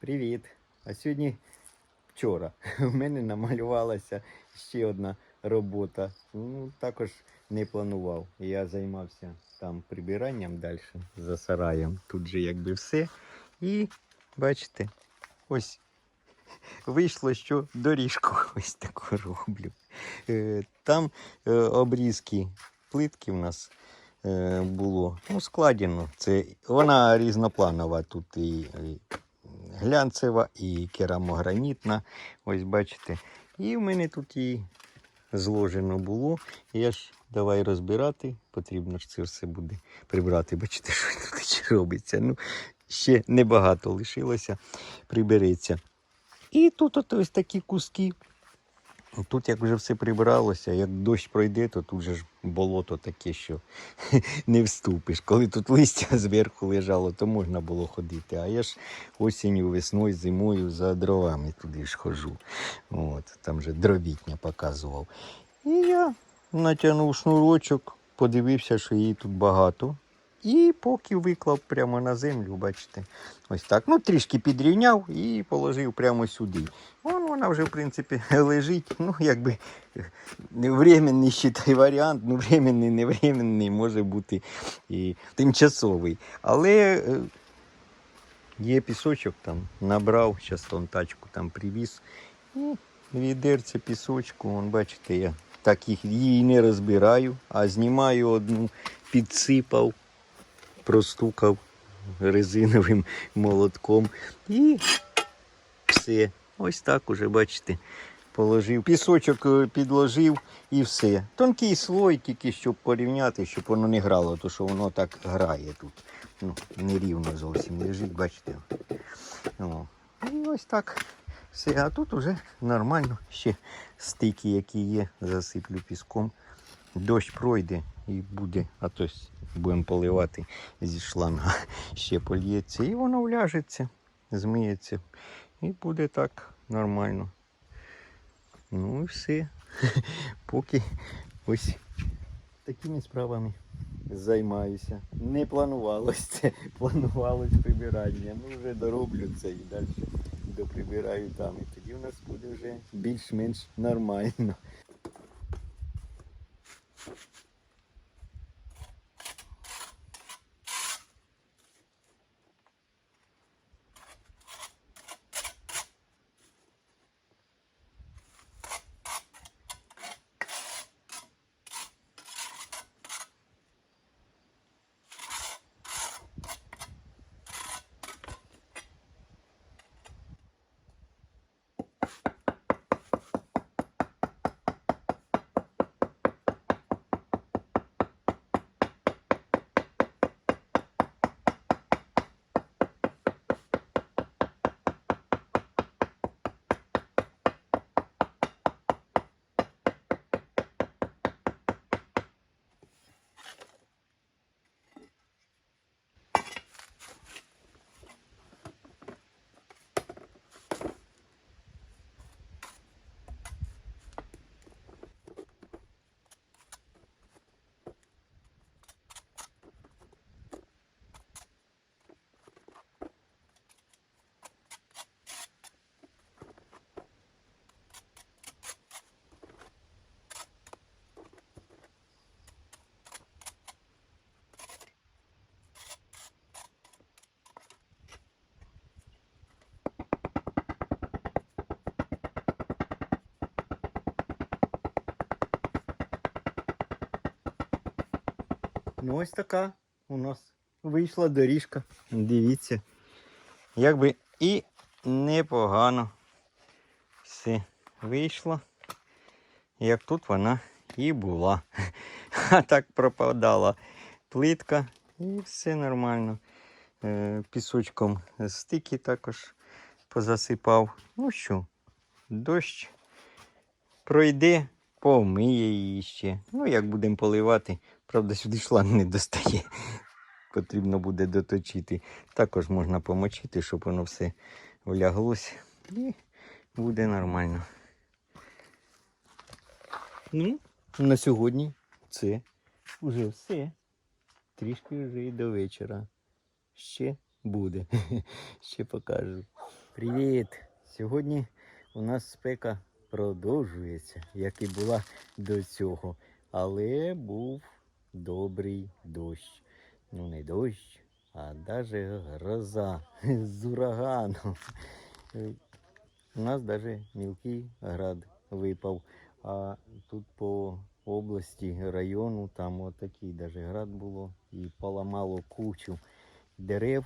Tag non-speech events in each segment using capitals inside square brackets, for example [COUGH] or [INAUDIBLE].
Привіт! А сьогодні вчора [LAUGHS] у мене намалювалася ще одна робота. Ну, також не планував. Я займався там прибиранням далі за сараєм. Тут же якби все. І бачите, ось [LAUGHS] вийшло, що доріжку [LAUGHS] ось таку роблю. Е, Там е, обрізки плитки в нас е, було. Ну, складено. Це, вона різнопланова тут і глянцева, і керамогранітна. Ось бачите. І в мене тут її зложено було. Я ж давай розбирати. Потрібно ж це все буде прибрати. Бачите, [LAUGHS] що тут робиться. Ну, ще небагато лишилося, прибереться. І тут от ось такі куски. Тут як вже все прибралося, як дощ пройде, то тут же ж болото таке, що [LAUGHS] не вступиш. Коли тут листя [LAUGHS] зверху лежало, то можна було ходити. А я ж осінню, весною, зимою за дровами туди ж хожу. От, там же дровітня показував. І я натягнув шнурочок, подивився, що її тут багато. І поки виклав прямо на землю, бачите, ось так. Ну, трішки підрівняв і положив прямо сюди. Вон вона вже, в принципі, [LAUGHS] лежить. Ну, якби временний считай варіант, ну временний, не може бути і тимчасовий. Але е, є пісочок там, набрав, зараз он тачку там привіз. І відерце пісочку, вон, бачите, я так їх її не розбираю, а знімаю одну, підсипав, простукав резиновим молотком і все. Ось так уже, бачите, положив. Пісочок е, підложив і все. Тонкий слой, тільки щоб порівняти, щоб воно не грало, то що воно так грає тут. Ну, нерівно зовсім лежить, бачите. О. І ось так. Все, а тут уже нормально. Ще стики, які є, засиплю піском. Дощ пройде і буде, а то будемо поливати зі шланга. [LAUGHS] Ще польється. І воно вляжеться, змиється. І буде так нормально. Ну і все. [LAUGHS] Поки ось такими справами займаюся. Не планувалось це, [LAUGHS] планувалось прибирання. Ну вже дороблю це і далі доприбираю там. І тоді у нас буде вже більш-менш нормально. Ну ось така у нас вийшла доріжка. Дивіться. Якби і непогано все вийшло. Як тут вона і була. [LAUGHS] А так пропадала плитка і все нормально. Е, Пісочком стики також позасипав. Ну що, дощ пройде, помиє її ще. Ну, як будемо поливати, правда, сюди шланг не достає. Потрібно буде доточити. Також можна помочити, щоб воно все вляглось. І буде нормально. Ну, на сьогодні це вже все. Трішки вже і до вечора. Ще буде. [LAUGHS] Ще покажу. Привіт! Сьогодні у нас спека продовжується, як і була до цього. Але був добрий дощ. Ну не дощ, а навіть гроза [LAUGHS] з ураганом. У нас навіть мілкий град випав. А тут по області, району, там отакий даже град було і поламало кучу дерев.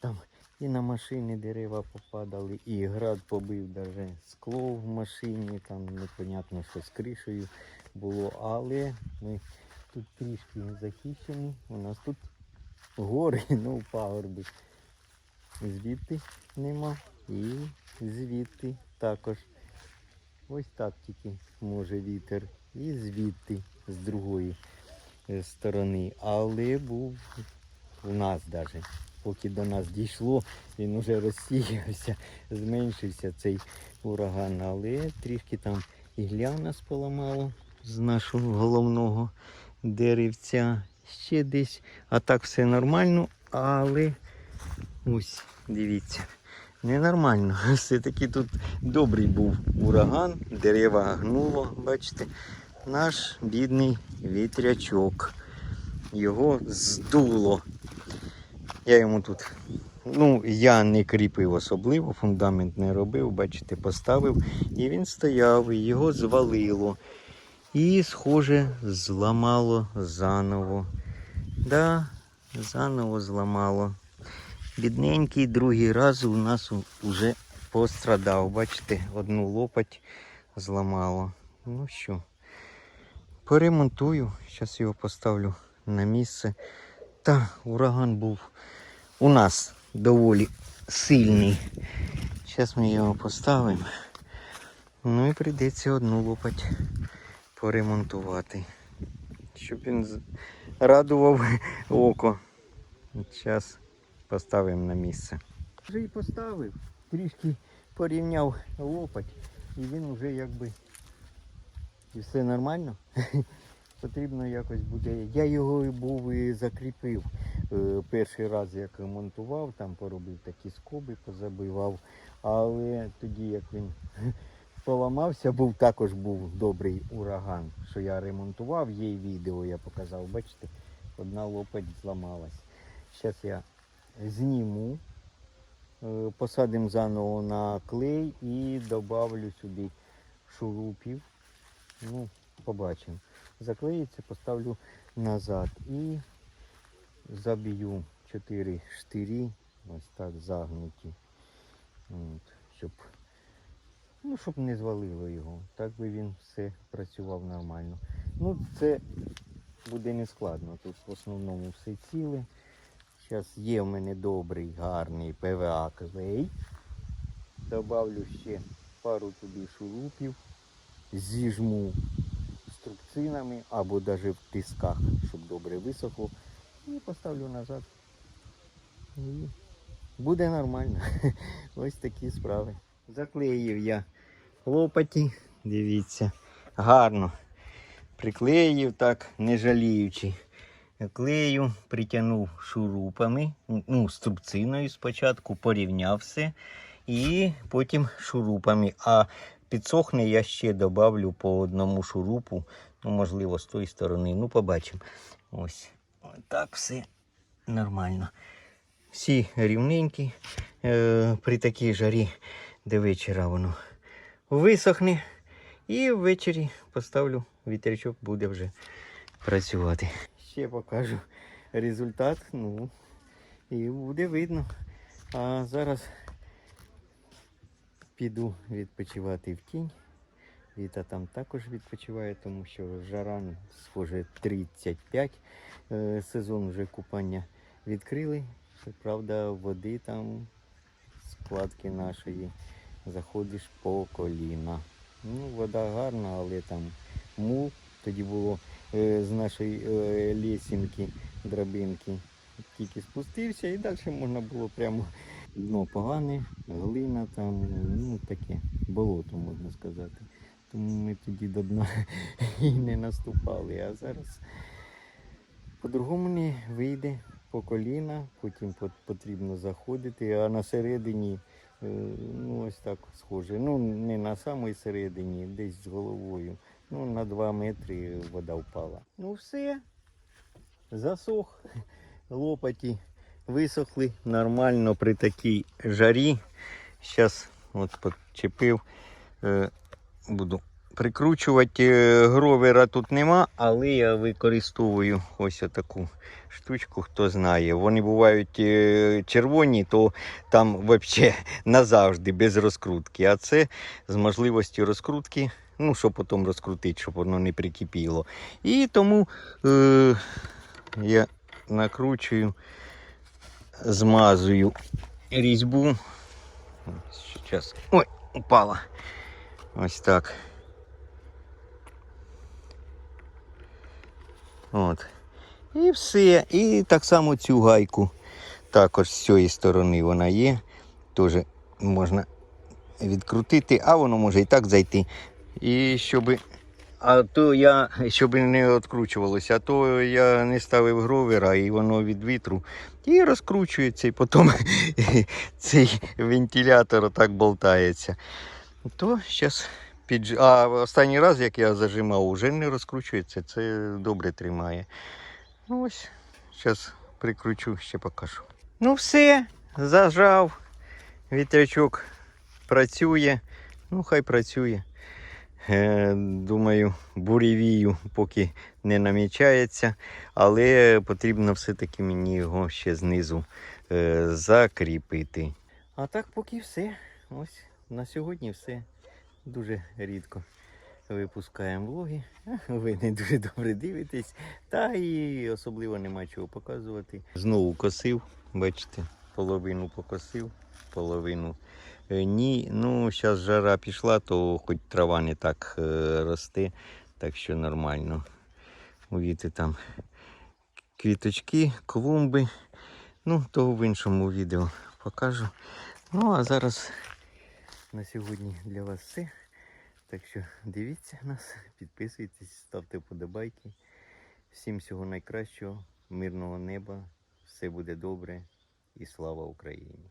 Там і на машини дерева попадали, і град побив даже скло в машині, там непонятно, що з кришею було. Але ми тут трішки захищені. У нас тут гори, [LAUGHS] ну пагорби. Звідти нема. І звідти також. Ось так тільки може вітер. І звідти, з другої е, сторони. Але був у нас навіть. Поки до нас дійшло, він уже розсіявся, [LAUGHS] зменшився цей ураган. Але трішки там і гляна поламало з нашого головного деревця. Ще десь. А так все нормально, але ось, дивіться. Ненормально. [LAUGHS] Все-таки тут добрий був ураган, дерева гнуло, бачите. Наш бідний вітрячок. Його здуло. Я йому тут, ну, я не кріпив особливо, фундамент не робив, бачите, поставив. І він стояв, і його звалило. І, схоже, зламало заново. Да, заново зламало. Бідненький другий раз у нас уже пострадав. Бачите, одну лопать зламало. Ну що, поремонтую. Зараз його поставлю на місце. Та ураган був у нас доволі сильний. Зараз ми його поставимо. Ну і прийдеться одну лопать поремонтувати. Щоб він радував [LAUGHS] око. Зараз поставимо на місце. Вже і поставив. Трішки порівняв лопать і він вже якби і все нормально. [LAUGHS] Потрібно якось буде. Я його був і закріпив. Е, Перший раз як монтував, там поробив такі скоби, позабивав. Але тоді як він поламався, був також був добрий ураган, що я ремонтував, є відео я показав. Бачите, одна лопать зламалась. Зараз я зніму, е, посадимо заново на клей і добавлю сюди шурупів. Ну, побачимо. Заклеїться, поставлю назад і заб'ю 4 штирі, ось так загнуті. Щоб, ну, щоб не звалило його. Так би він все працював нормально. Ну, це буде не складно. Тут в основному все ціле. Зараз є в мене добрий, гарний ПВА клей. Добавлю ще пару туди шурупів, зіжму струбцинами або навіть в тисках, щоб добре висохло. І поставлю назад. І буде нормально. [LAUGHS] Ось такі справи. Заклеїв я лопаті, дивіться, гарно. Приклеїв так, не жаліючи. Клею притягнув шурупами, ну, струбциною спочатку, порівняв все. І потім шурупами. А підсохне я ще добавлю по одному шурупу. Ну, можливо, з тої сторони. Ну, побачимо. Ось. Так все нормально. Всі рівненькі. Е, при такій жарі до вечора воно висохне. І ввечері поставлю вітрячок, буде вже працювати. Ще покажу результат. Ну, і буде видно. А зараз піду відпочивати в тінь. Віта там також відпочиває, тому що жара схоже 35. Е, Сезон вже купання відкрили. Правда, води там складки нашої заходиш по коліна. Ну, вода гарна, але там мул. Тоді було е, з нашої е, лісінки, драбинки. Тільки спустився і далі можна було прямо дно погане, глина там, ну таке, болото можна сказати. Тому ми тоді до дна [LAUGHS] і не наступали. А зараз по-другому не вийде по коліна, потім потрібно заходити, а на середині Ну, ось так схоже. Ну, не на самій середині, десь з головою. Ну, на 2 метри вода впала. Ну, все. Засох. Лопаті висохли нормально при такій жарі. Зараз от почепив. Е, Буду прикручувати. Е, Гровера тут нема, але я використовую ось таку штучку, хто знає. Вони бувають е, червоні, то там взагалі [LAUGHS] назавжди без розкрутки. А це з можливістю розкрутки, ну, щоб потім розкрутити, щоб воно не прикипіло. І тому е, я накручую, змазую різьбу. Зараз. Ой, упала. Ось так. От. І все. І так само цю гайку. Також з цієї сторони вона є. Теж можна відкрутити, а воно може і так зайти. І щоб. А то я, щоб не відкручувалося, а то я не ставив гровера і воно від вітру і розкручується, і потім [LAUGHS] цей вентилятор так болтається. То зараз під... А останній раз, як я зажимав, вже не розкручується, це добре тримає. Ну ось, зараз прикручу, ще покажу. Ну все, зажав. Вітрячок працює. Ну, хай працює. Е, думаю, буревію поки не намічається, але потрібно все-таки мені його ще знизу е, закріпити. А так поки все. Ось на сьогодні все. Дуже рідко випускаємо влоги. [LAUGHS] Ви не дуже добре дивитесь. Та і особливо нема чого показувати. Знову косив, бачите, половину покосив, половину е, ні. Ну, зараз жара пішла, то хоч трава не так е, росте, так що нормально. Увіти там квіточки, клумби. Ну, то в іншому відео покажу. Ну, а зараз на сьогодні для вас все. Так що дивіться нас, підписуйтесь, ставте вподобайки. Всім всього найкращого, мирного неба, все буде добре і слава Україні!